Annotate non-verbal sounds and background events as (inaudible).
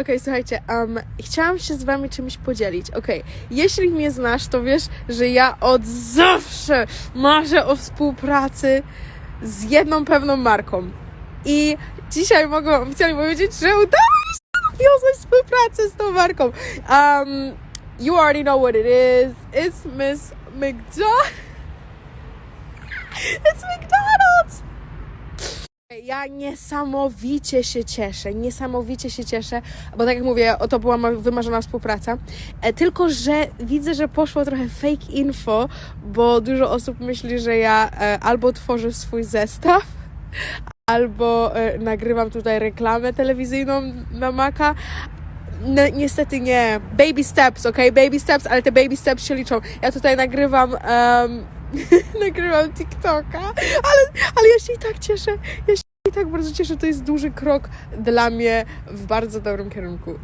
Okej, słuchajcie, um, chciałam się z wami czymś podzielić. Okej, jeśli mnie znasz, to wiesz, że ja od zawsze marzę o współpracy z jedną pewną marką. I dzisiaj mogę oficjalnie powiedzieć, że udało mi się nawiązać współpracę z tą marką. Um, you already know what it is. It's Miss McDonald. (laughs) It's McDonald's! Ja niesamowicie się cieszę, niesamowicie się cieszę, bo tak jak mówię, to była wymarzona współpraca. E, tylko, że widzę, że poszło trochę fake info, bo dużo osób myśli, że ja e, albo tworzę swój zestaw, albo e, nagrywam tutaj reklamę telewizyjną na Maca. No, niestety nie. Baby steps, ok? Baby steps, ale te baby steps się liczą. Ja tutaj nagrywam. em, (laughs) nagrywam TikToka, ale, ale ja się i tak cieszę. Ja się tak bardzo cieszę. To jest duży krok dla mnie w bardzo dobrym kierunku.